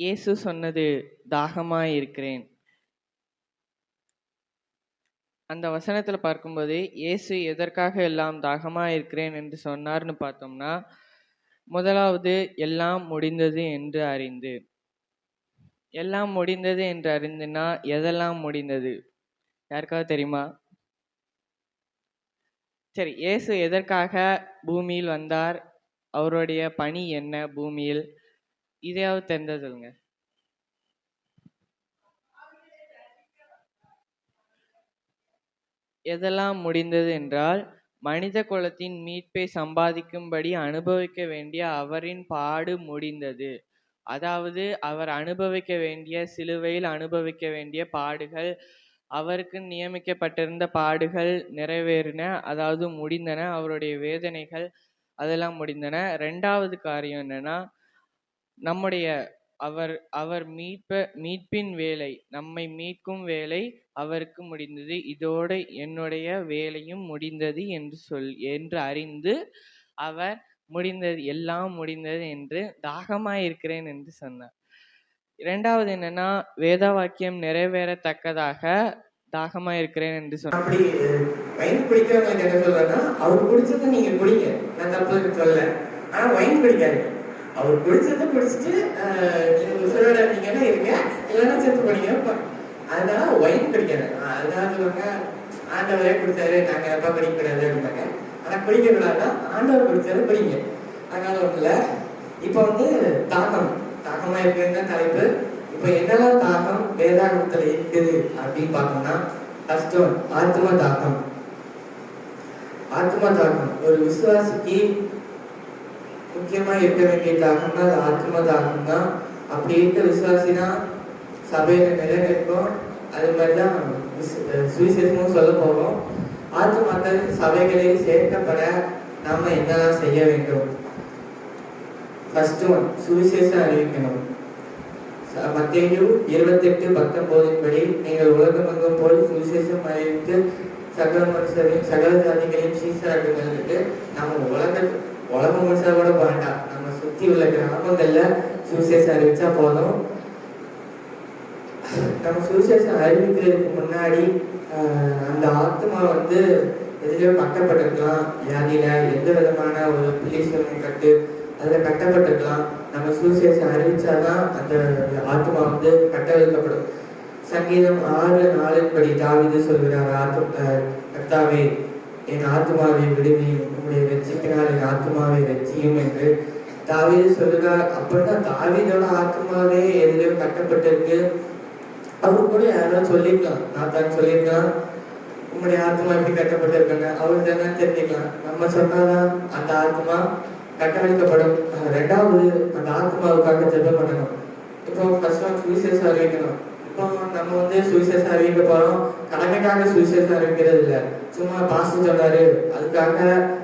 இயேசு சொன்னது தாகமாக இருக்கிறேன். அந்த வசனத்தில் பார்க்கும்போது இயேசு எதற்காக எல்லாம் தாகமாக இருக்கிறேன் என்று சொன்னார்னு பார்த்தோம்னா முதலாவது எல்லாம் முடிந்தது என்று அறிந்து. எல்லாம் முடிந்தது என்று அறிந்துனா எதெல்லாம் முடிந்தது? யாருக்காவது தெரியுமா? சரி இயேசு எதற்காக பூமியில் வந்தார்? அவருடைய பணி என்ன பூமியில்? இதையாவது தெரிஞ்சா சொல்லுங்க. எதெல்லாம் முடிந்தது என்றால் மனித குலத்தின் மீட்பை சம்பாதிக்கும்படி அனுபவிக்க வேண்டிய அவரின் பாடு முடிந்தது. அதாவது அவர் அனுபவிக்க வேண்டிய சிலுவையில் அனுபவிக்க வேண்டிய பாடுகள் அவருக்கு நியமிக்கப்பட்டிருந்த பாடுகள் நிறைவேறின அதாவது முடிந்தன அவருடைய வேதனைகள் அதெல்லாம் முடிந்தன. ரெண்டாவது காரியம் என்னன்னா நம்முடைய அவர் அவர் மீட்ப மீட்பின் வேலை நம்மை மீட்கும் வேலை அவருக்கு முடிந்தது. இதோடு என்னுடைய வேலையும் முடிந்தது என்று சொல் என்று அறிந்து அவர் முடிந்தது எல்லாம் முடிந்தது என்று தாகமாக இருக்கிறேன் என்று சொன்னார். இரண்டாவது என்னன்னா வேத வாக்கியம் நிறைவேறத்தக்கதாக தாகமா இருக்கிறேன் என்று சொன்னார் அப்படி வைன் குடிக்கிறவங்களுக்கு என்ன சொல்றேன்னா அவர் குடிச்சதை நீங்க குடிங்க. நான் தப்பு சொல்லல. ஆனா வைன் குடிக்காது அவர் குடிச்சதை பிடிச்சிட்டு ஆஹ், உசுரோட இருந்தீங்கன்னா இருங்க இல்லைன்னா செத்து போனீங்க அதனால ஒயின் பிடிக்காது. ஆஹ், அதனால சொல்லுவாங்க ஆண்டவரே குடிச்சாரு நாங்க எப்ப படிக்க கூடாது அப்படின்னாங்க ஆனா படிக்க கூடாதுதான் ஆண்டவர் குடிச்சாரு படிங்க. அதனால ஒண்ணுல இப்ப வந்து தாகம். தாகமா இருக்குன்னு தலைப்பு? இப்ப என்னெல்லாம் தாகம் வேதாகமத்துல இருக்குது அப்படின்னு பார்த்தோம்னா கஷ்டம் ஒன் ஆத்ம தாகம். ஆத்ம தாகம். ஒரு விசுவாசிக்கு முக்கியமா இருக்க வேண்டிய தாகம்னா அது ஆத்ம தாகம் தான் அப்படி இருக்க விசுவாசினா சபையில நிலைநிற்கும் அது மாதிரிதான் விசு- சுவிசேஷமும் சொல்ல போறோம். ஆத்மாக்கள் சபைகளில் சேர்க்கப்பட நாம என்னெல்லாம் செய்ய வேண்டும்? ஃபர்ஸ்ட் ஒன் சுவிசேஷம் அறிவிக்கணும். மத்தேயு இருபத்தெட்டு பத்தொன்பதின் படி நீங்கள் உலகமெங்கும் போய் சுவிசேஷம் அறிவித்து சகல மனுஷரையும் சகல ஜாதிகளையும் சீசராக்குங்களுக்கு நம்ம உலக உலகம் முடிச்சா கூட வேண்டாம். நம்ம சுத்தி உள்ள கிராமங்கள்ல சுவிசேஷம் அறிவிச்சா போதும். நம்ம சுவிசேஷம் அறிவிக்கிறதுக்கு முன்னாடி அந்த ஆத்மா வந்து எதுலயோ கட்டப்பட்டிருக்கலாம். வியாதியில எந்த விதமான ஒரு பிளீஸ்வரன் கட்டு அதுல கட்டப்பட்டிருக்கலாம். நம்ம சுவிசேஷம் அறிவிச்சாதான் அந்த ஆத்மா வந்து கட்ட வைக்கப்படும் சங்கீதம் ஆறு நாளின்படி தாவிது சொல்கிறார் ஆத்து கர்த்தாவே என் ஆத்மாவை விடுவியும் உங்களுடைய வெற்றிக்கினால் என் ஆத்மாவை வெற்றியும் என்று தாவீது சொல்லுகிறார். அப்படின்னா தாவீதோட ஆத்மாவே எதிலையோ கட்டப்பட்டிருக்கு. அவர் கூட யாரும் சொல்லியிருக்கான் நான் தான் சொல்லியிருக்கலாம். உங்களுடைய ஆத்மா எப்படி கட்டப்பட்டிருக்காங்க அவர் தானே தெரிஞ்சுக்கலாம். நம்ம சொன்னாதான் அந்த ஆத்மா கட்டமைக்கப்படும். ரெண்டாவது அந்த ஆத்மாவுக்காக ஜெபம் பண்ணணும். இப்போ ஃபர்ஸ்ட் ஒன் சுவிசேஷம் அறிவிக்கணும் இப்போ நம்ம வந்து சுவிசேஷம் அறிவிக்க போறோம். கடமைக்காக சுவிசேஷம் அறிவிக்கிறது இல்லை சும்மா பாஸ்ட் சொன்னாரு அதுக்காக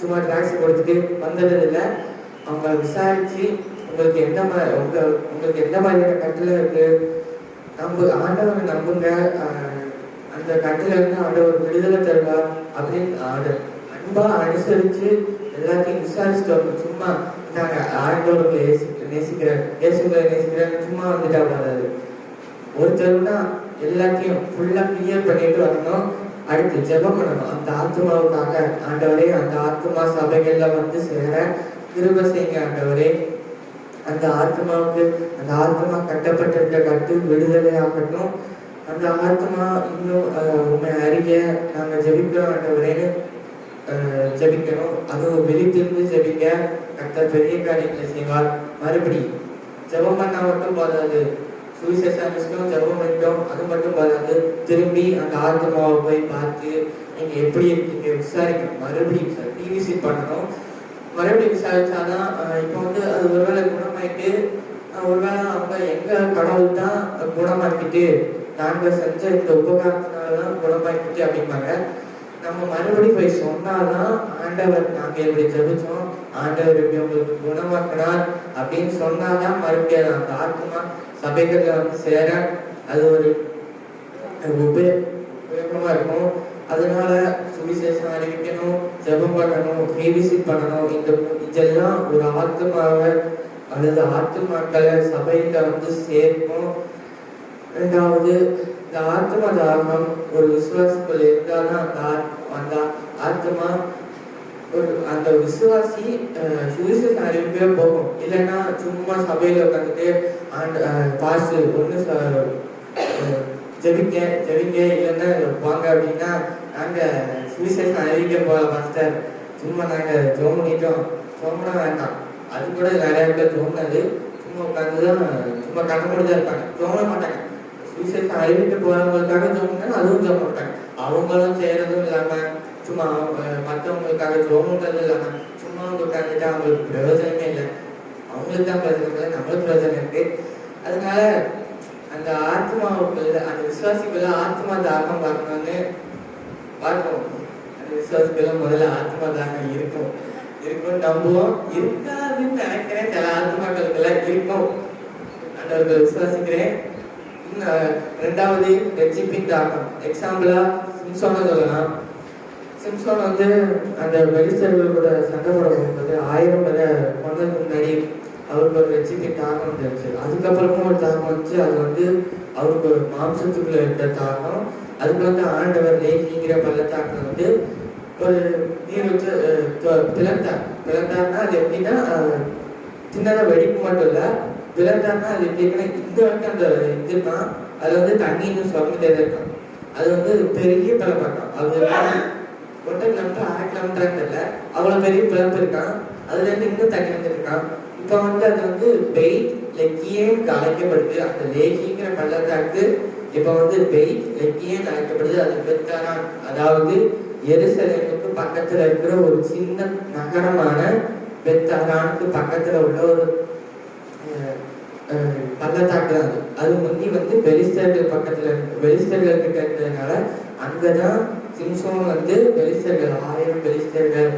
சும்மா டிராக்ஸ் கொடுத்துட்டு வந்தது இல்லை. அவங்க விசாரிச்சு உங்களுக்கு எந்த மாதிரி உங்க உங்களுக்கு எந்த மாதிரியான கட்டளை இருக்கு? நம்ப ஆண்டவரை நம்புங்க. அந்த கட்டில இருந்து ஆண்டவர் விடுதலை தருவா. அப்படின்னு ஆடு அன்பா அனுசரிச்சு எல்லாத்தையும் விசாரிச்சுட்டு வரணும் சும்மா நாங்க ஆண்டவர்களை நேசிக்கிறேன் இயேசுகளை நேசிக்கிறேன் சும்மா வந்துட்டா போதாது ஒருத்தர்னா எல்லாத்தையும் ஃபுல்லா கிளியர் பண்ணிட்டு வரணும். அடுத்து ஜெபம் பண்ணணும் அந்த ஆத்மாவுக்காக ஆண்டவரே அந்த ஆத்மா சபைகள்ல வந்து சேர கிருப செய்யுங்க ஆண்டவரே. அந்த ஆத்மாவுக்கு அந்த ஆத்மா கட்டப்பட்டிருக்க கட்டு விடுதலை ஆகட்டும். அந்த ஆத்மா இன்னும் உண்மை அறிய நாங்க ஜெபிக்கிறோம் ஆண்டவரேன்னு அஹ், ஜெபிக்கணும். அதுவும் வெளித்திருந்து ஜெபிக்க கர்த்தர் பெரிய காரியங்களை செய்வார். மறுபடி ஜெபம் பண்ணா மட்டும் போதாது. சுவிசேஷம் அறிவிச்சிட்டோம் ஜெபம் அது மட்டும் போதாது திரும்பி அந்த ஆத்மாவை போய் பார்த்து நீங்க எப்படி இருக்கீங்க விசாரிக்கணும். மறுபடியும் டிவிசி பண்ணணும். மறுபடியும் விசாரிச்சாதான் இப்போ வந்து அது ஒருவேளை குணமாயிட்டு ஒருவேளை அவங்க எங்க கடவுள் தான் குணமாக்கிட்டு நாங்க செஞ்ச இந்த உபகாரத்தினாலதான் குணமாக்கிட்டு அப்படிம்பாங்க. நம்ம மறுபடியும் போய் சொன்னாதான் ஆண்டவர் நாங்கள் எப்படி ஜபிச்சோம். ஆண்டவர் இப்படி உங்களுக்கு குணமாக்கினார் அப்படின்னு சொன்னாதான் மறுபடியும் அந்த ஆத்மா சபைகள்ல வந்து சேர அது ஒரு உபய உபயோகமா இருக்கும். அதனால சுவிசேஷம் அறிவிக்கணும் ஜெபம் பண்ணணும் பிபிசி பண்ணணும். இந்த இதெல்லாம் ஒரு ஆத்மாவை அல்லது ஆத்மாக்களை சபையில வந்து சேர்க்கும். ரெண்டாவது இந்த ஆத்ம தாகம் ஒரு விசுவாசத்துக்குள்ள இருந்தாலும் அந்த அந்த ஆத்மா ஒரு அந்த விசுவாசி சுவிசேஷம் அறிவிக்கவே போகும். இல்லைன்னா சும்மா சபையில உட்காந்துட்டு ஆண்டு பாசு ஒன்று ஜெபிக்க ஜெபிக்க இல்லைன்னா வாங்க அப்படின்னா நாங்க சுவிசேஷம் அறிவிக்க போல மாஸ்டர். சும்மா நாங்க ஜோம் பண்ணிட்டோம் ஜோம்னா வேண்டாம். அது கூட நிறைய பேர் ஜோம்னது. சும்மா உட்காந்து தான் சும்மா கண்ண முடிஞ்சா இருப்பாங்க. ஜோம மாட்டாங்க. சுவிசேஷம் அறிவிக்க போறவங்களுக்காக ஜோம்னா அதுவும் ஜோம் மாட்டாங்க. அவங்களும் செய்யறதும் இல்லாம சும்மா அவங்க மற்றவங்களுக்காக ஜோமுன்றது இல்லாமல் சும்மா வந்து உட்காந்துட்டு அவங்களுக்கு பிரயோஜனமே இல்லை. அவங்களுக்கு தான் பிரயோஜனம் நம்மளுக்கு பிரயோஜனம் இருக்கு. அதனால அந்த ஆத்மாவுக்குள்ள அந்த விசுவாசிக்குள்ள ஆத்மா தாகம் பார்க்கணும்னு பார்க்கணும் அந்த விசுவாசிக்குள்ள முதல்ல ஆத்மா தாகம் இருக்கும். இருக்கும் நம்புவோம். இருக்காதுன்னு நினைக்கிறேன். சில ஆத்மாக்களுக்குள்ள இருக்கும். ஆண்டவர்கள் விசுவாசிக்கிறேன். ரெண்டாவது ரட்சிப்பின் தாக்கம். எக்ஸாம்பிளா சொன்ன சொல்லலாம். சிம்சோன் வந்து அந்த பெலிஸ்தர்கள் சண்டை போடும்போது ஆயிரம் பேரை கொண்டதுக்கு முன்னாடி அவருக்கு ஒரு ரெச்சிப்பின் தாக்கம் தெரிஞ்சு அதுக்கப்புறமும் ஒரு தாக்கம் வந்துச்சு அது வந்து அவருக்கு ஒரு மாம்சத்துக்குள்ள இருந்த தாக்கம். அதுக்கு வந்து ஆண்டவர் நெய்ங்கிற பள்ளத்தாக்கம் வந்து ஒரு நீர் வச்சு பிளந்தார் பிளந்தார்னா அது எப்படின்னா சின்னதாக வெடிப்பு மட்டும் இல்லை பிளந்தார்னா அது எப்படின்னா இந்த வரைக்கும் அந்த இது தான் அது வந்து தண்ணின்னு இன்னும் சுரந்துட்டே இருக்கும் அது வந்து பெரிய பிளப்பாட்டம் அது ஒன்றரை கிலோமீட்டர் அரை கிலோமீட்டர் தெரியல. அவ்வளவு பெரிய பிளப்பு இருக்கான் அதுல இருந்து இன்னும் தண்ணி வந்துருக்கான் இப்ப வந்து அது வந்து பெயிட் லெக்கியேன் அழைக்கப்படுது. அந்த லேகிங்கிற பள்ளத்தாக்கு இப்ப வந்து பெயிட் லெக்கியேன்னு அழைக்கப்படுது. அது பெத்தாரான் அதாவது எருசலேமுக்கு பக்கத்துல இருக்கிற ஒரு சின்ன நகரமான பெத்தாரானுக்கு பக்கத்துல உள்ள ஒரு பள்ளத்தாக்கு தான் அது. அது முந்தி வந்து பெலிஸ்டர்கள் பக்கத்துல பெலிஸ்டர்கள் கிட்ட இருந்ததுனால அங்கதான் சிம்சோன் வந்து பெலிஸ்தர்கள் ஆயிரம் பெலிஸ்தர்கள்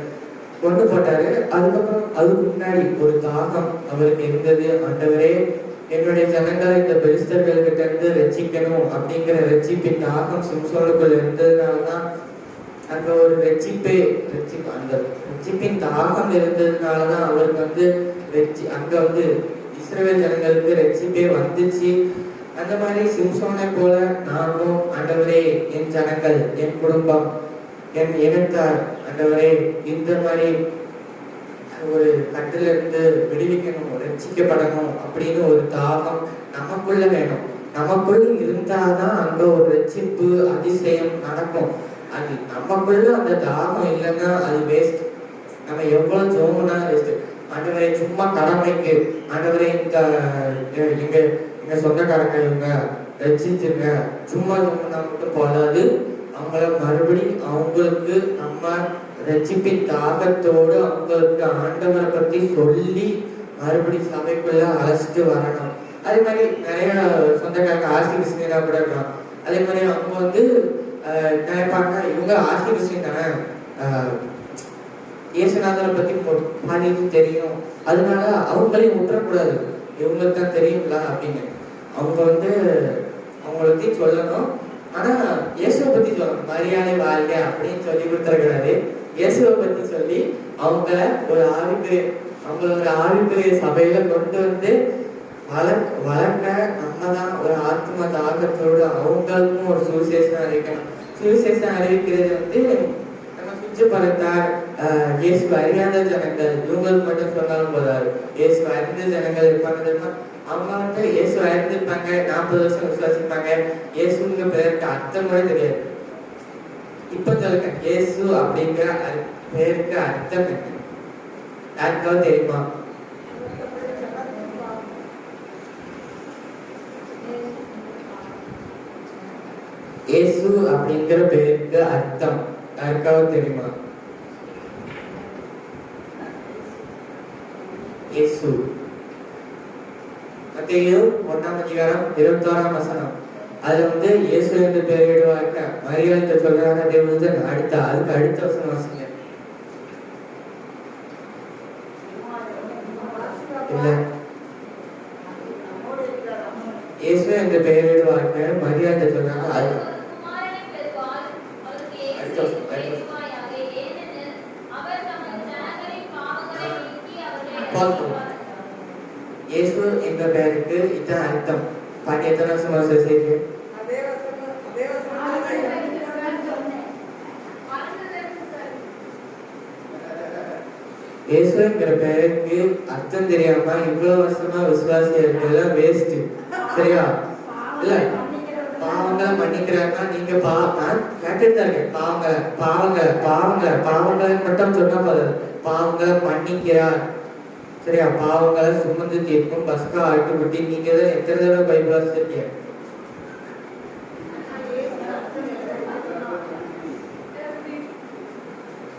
கொண்டு போட்டாரு அதுக்கப்புறம் அதுக்கு முன்னாடி ஒரு தாகம் அவருக்கு இருந்தது. ஆண்டவரே என்னுடைய ஜனங்களை இந்த பெலிஸ்டர்கள் கிட்ட இருந்து ரட்சிக்கணும் அப்படிங்கிற ரட்சிப்பின் தாகம் சிம்சோனுக்குள் இருந்ததுனாலதான் அந்த ஒரு ரட்சிப்பே ரட்சிப்பு அந்த ரட்சிப்பின் தாகம் இருந்ததுனாலதான் அவருக்கு வந்து ரட்சி அங்க வந்து இஸ்ரேல் ஜனங்களுக்கு ரட்சிப்பே வந்துச்சு. அந்த மாதிரி சிம்சோனை போல நானும் ஆண்டவரே என் ஜனங்கள் என் குடும்பம் என் இனத்தார் ஆண்டவரே இந்த மாதிரி ஒரு கட்டில இருந்து விடுவிக்கணும் ரட்சிக்கப்படணும் அப்படின்னு ஒரு தாகம் நமக்குள்ள வேணும். நமக்குள்ள இருந்தாதான் அங்க ஒரு ரட்சிப்பு அதிசயம் நடக்கும். அது நமக்குள்ள அந்த தாகம் இல்லைன்னா அது வேஸ்ட் நம்ம எவ்வளவு ஜோமுனா வேஸ்ட் ஆண்டவரை சும்மா கடமைக்கு ஆண்டவரை இந்த எங்க எங்க சொந்தக்காரங்க இவங்க ரட்சிச்சிருங்க சும்மா சொன்னா மட்டும் போதாது. அவங்கள மறுபடியும் அவங்களுக்கு நம்ம ரசிப்பின் தாகத்தோடு அவங்களுக்கு ஆண்டவரை பத்தி சொல்லி மறுபடி சபைக்குள்ள அழைச்சிட்டு வரணும். அதே மாதிரி நிறைய சொந்தக்காரங்க ஆசி கிறிஸ்டினா கூட இருக்கலாம் அதே மாதிரி அவங்க வந்து நினைப்பாங்க இவங்க ஆசி கிறிஸ்டின் தானே? ஆஹ், இயேசுநாதரை பத்தி மொ- தெரியும். அதனால அவங்களையும் விட்டுறக்கூடாது இவங்களுக்கு தான் தெரியுங்களா அப்படின்னு. அவங்க வந்து அவங்கள பத்தி சொல்லணும். ஆனா இயேசுவை பத்தி சொல்லணும் மரியாதை வாழ்க அப்படின்னு சொல்லி கொடுத்துருக்கிறாரு. இயேசுவை பத்தி சொல்லி அவங்கள ஒரு ஆவிக்குரிய அவங்கள ஒரு ஆவிக்குரிய சபையில கொண்டு வந்து வளர்க்க வளர்க்க நம்ம தான் ஒரு ஆத்ம தாக்கத்தோடு அவங்களுக்கும் ஒரு சுவிசேஷம் அறிவிக்கணும். சுவிசேஷம் அறிவிக்கிறது வந்து நம்ம சுற்று பலத்தார் இயேசு அறியாத ஜனங்கள் இவங்களுக்கு மட்டும் சொன்னாலும் போதாது. இயேசு அறிந்த ஜனங்கள் இருப்பாங்க தெரியுமா அவங்க வந்து இயேசு அறிந்திருப்பாங்க நாற்பது வருஷம் விசுவாசிப்பாங்க இயேசுங்க பேருக்கு அர்த்தம் கூட தெரியாது இப்ப சொல்லுங்க இயேசு அப்படிங்கிற அர்- பேருக்கு அர்த்தம் என்ன யாருக்காவது தெரியுமா இயேசு அப்படிங்கிற பேருக்கு அர்த்தம் யாருக்காவது தெரியுமா இயேசு மத்தேயு ஒன்னாம் அதிகாரம் இருபத்தோராம் வசனம். அதுல வந்து இயேசு என்று பெயரிடுவாங்க மரியாதை சொல்றாங்க தேவதூதன் அடுத்த அதுக்கு அடுத்த வசனம் வாசிங்க. இல்ல. இயேசு என்று பெயரிடுவாங்க மரியாதை சொல்றாங்க அது. அவருக்கு இயேசு வருஷம், வருஷம். பார்ப்போம். ரட்சிப்பார். இதுதான் அர்த்தம். பாட்டி எத்தனை வருஷமா விசுவாசிக்கு அதே வசனம் அதே வசனம் இயேசுங்கிற பெயருக்கு அர்த்தம் தெரியாம இவ்வளவு வருஷமா விசுவாசி இருக்கிறது வேஸ்ட் சரியா இல்ல? பாவங்களை மன்னிக்கிறாங்கன்னா நீங்க பா நான் கேட்டுட்டு தான் இருக்கேன். பாவங்களை பாவங்களை பாவங்களை பாவங்களை மட்டும் சொன்னா போதாது. பாவங்களை மன்னிக்கிறார் சரியா பாவங்களை சுமந்து தீர்க்கும் பஸ்கா ஆட்டுக்குட்டி நீங்க தான் எத்தனை தடவை பைபிள் வாசிச்சிருக்கீங்க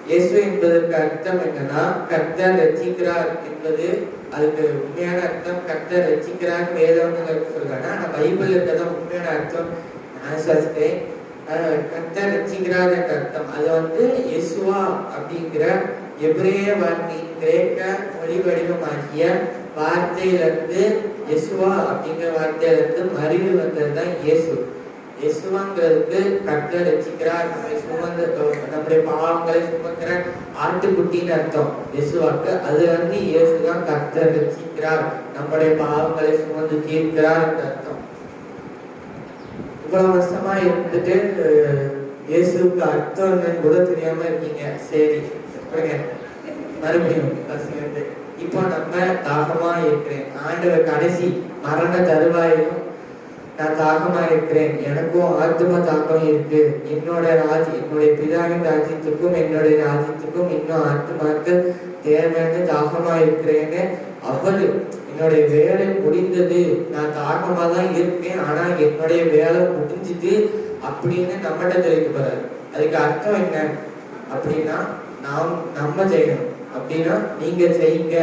இயேசு என்பதற்கு அர்த்தம் என்னன்னா கர்த்தர் ரட்சிக்கிறார் என்பது அதுக்கு உண்மையான அர்த்தம். கர்த்தர் ரட்சிக்கிறார் வேதவங்க சொல்றாங்க. ஆனா பைபிள் இருக்கதான் உண்மையான அர்த்தம். நான் விசுவாசித்தேன் அஹ் ரசிக்கிறார் என்ற அர்த்தம். அது வந்து எசுவா அப்படிங்கிற எபிரேய வார்த்தை கிரேக்க மொழி வடிவமாகிய வார்த்தையிலிருந்து எசுவா அப்படிங்கிற வார்த்தையிலிருந்து மறிவு வந்ததுதான் இயேசு. இயேசுவாங்கிறதுக்கு கத்த ரட்சிக்கிறார். நம்மை சுமந்த நம்முடைய பாவங்களை சுமக்கிற ஆட்டுக்குட்டின்னு அர்த்தம் இயேசுவாக்கு. அது வந்து இயேசு தான் கர்த்தர் ரட்சிக்கிறார். நம்முடைய பாவங்களை சுமந்து தீர்க்கிறார் அர்த்தம். இவ்வளவு வருஷமா இருந்துட்டு இயேசுக்கு அர்த்தம் என்னன்னு கூட தெரியாம இருக்கீங்க. சரி மறுபடியும் இப்போ நம்ம தாகமா இருக்கிறேன். ஆண்டவர் கடைசி மரண தருவாயிலும் நான் தாகமா இருக்கிறேன். எனக்கும் ஆத்ம தாகம் இருக்கு. என்னோட ராஜ் என்னுடைய பிதாவின் ராஜ்யத்துக்கும் என்னுடைய ராஜ்யத்துக்கும் இன்னும் ஆத்மாக்கு தேவையான தாகமா இருக்கிறேன்னு அவ்வளவு என்னுடைய வேலை முடிந்தது. நான் தாகமா தான் இருக்கேன் ஆனா என்னுடைய வேலை முடிஞ்சுது அப்படின்னு நம்மகிட்ட தெரிவிக்க போறாரு. அதுக்கு அர்த்தம் என்ன? அப்படின்னா நாம் நம்ம செய்யணும். அப்படின்னா நீங்க செய்யுங்க.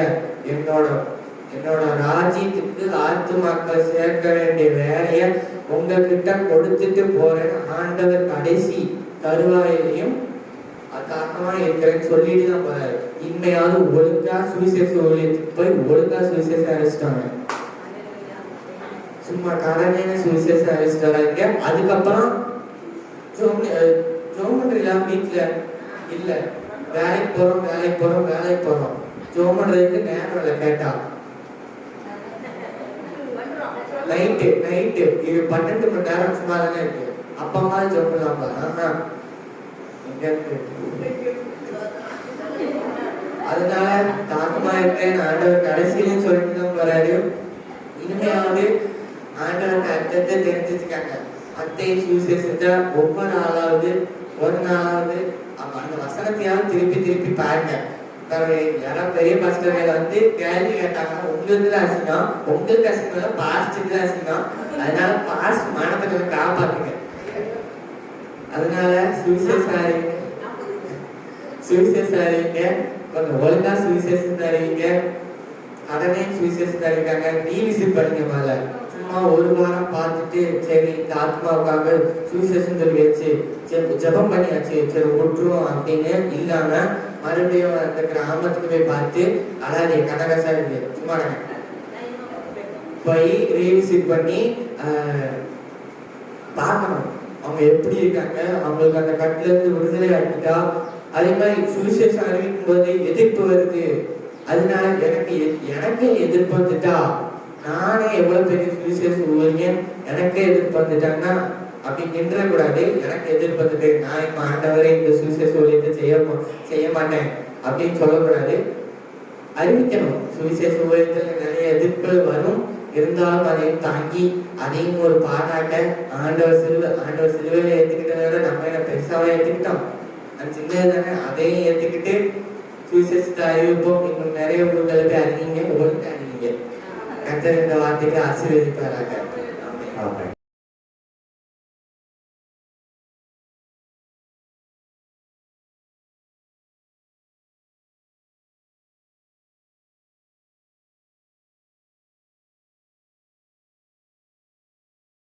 என்னோட என்னோட ராஜ்யத்துக்கு ஆத்துமாக்கள் சேர்க்க வேண்டிய வேலைய உங்ககிட்ட கொடுத்துட்டு போறேன் ஆண்டவர் கடைசி தருவாயிலையும் தாக்கமா இருக்கிறேன்னு சொல்லிட்டு தான் போறாரு. இன்னையாவது ஒழுங்கா சுவிசேஷ ஊழியத்துக்கு போய் ஒழுங்கா சுவிசேஷ அழைச்சிட்டாங்க. சும்மா கடனே சுவிசேஷ அழைச்சிட்டு அதுக்கப்புறம் ஜோம் வீட்டுல இல்ல. வேலைக்கு போறோம் வேலைக்கு போறோம் வேலைக்கு போறோம். ஜோம் நேரம் இல்லை கேட்டா. Night night. இது பன்னெண்டு மணி நேரம் சும்மா தானே இருக்கு. அப்பா அம்மா ஜோம் பண்ணலாமா எங்க இருக்கு? அதனால தாக்கமா இருக்கேன். ஆண்டவர் கடைசியிலும் சொல்லிட்டு தான் போறாரு. இனிமையாவது ஆண்டவர் அர்த்தத்தை தெரிஞ்சுக்காங்க மத்திய சுவிசேஷத்தை ஒவ்வொரு நாளாவது ஒரு நாளாவது அப்ப அந்த வசனத்தையாவது திருப்பி திருப்பி பாருங்க. யாராவது பெரிய பாஸ்டர்கள் வந்து கேள்வி கேட்டாங்க உங்களுக்கு தான் அசிங்கம். உங்களுக்கு அசிங்கம் பாஸ்டருக்கு தான் அசிங்கம். அதனால பாஸ்ட் மனத்தை கொஞ்சம் காப்பாத்துங்க. அதனால சுவிசேஷம் அறிவிங்க சுவிசேஷம் அறிவிங்க கொஞ்சம் ஒழுங்கா சுவிசேஷம் அறிவிங்க கடனே சுவிசேஷம் அறிவிக்காங்க ரீவிசிட் பண்ணுங்க மேல சும்மா ஒரு வாரம் பார்த்துட்டு சரி இந்த ஆத்மாவுக்காக சுவிசேஷம் சொல்லியாச்சு. சரி ஜெபம் பண்ணியாச்சு. சரி விட்டுருவோம் அப்படின்னு இல்லாம மறுபடியும் அந்த கிராமத்துக்கு போய் பார்த்து அதாவது கடகசா இருக்கு சும்மா இருங்க. போய் ரீவிசிட் பண்ணி பார்க்கணும். அவங்க எப்படி இருக்காங்க? அவங்களுக்கு அந்த கட்டுல இருந்து விடுதலை ஆகிட்டா அதே மாதிரி சுவிசேஷம் அறிவிக்கும் போது எதிர்ப்பு வருது. அதனால எனக்கு எ- எதிர்ப்பு வந்துட்டா நானே எவ்வளவு பெரிய சுவிசேஷம் ஊழியன் எனக்கே எதிர்ப்பு வந்துட்டாங்கன்னா அப்படி நின்ற கூடாது. எனக்கு எதிர்ப்பு வந்துட்டு நான் இப்ப ஆண்டவரை இந்த சுவிசேஷ ஊழியத்தை செய்ய செய்ய மாட்டேன் அப்படின்னு சொல்லக்கூடாது. அறிவிக்கணும். சுவிசேஷ ஊழியத்துல நிறைய எதிர்ப்புகள் வரும். இருந்தாலும் அதையும் தாங்கி அதையும் ஒரு பாராட்ட ஆண்டவர் சிலுவை ஆண்டவர் சிலுவையில ஏத்துக்கிட்டதை நம்ம என்ன பெருசாவே ஏத்துக்கிட்டோம்? அது சின்னது தானே அதையும் ஏத்துக்கிட்டு சுவிசேஷத்தை அறிவிப்போம் இன்னும் நிறைய உங்களுக்கு அறிவிங்க உங்களுக்கு அறிவிங்க கத்தர் இந்த வார்த்தைக்கு ஆசீர்வதிப்பாராக.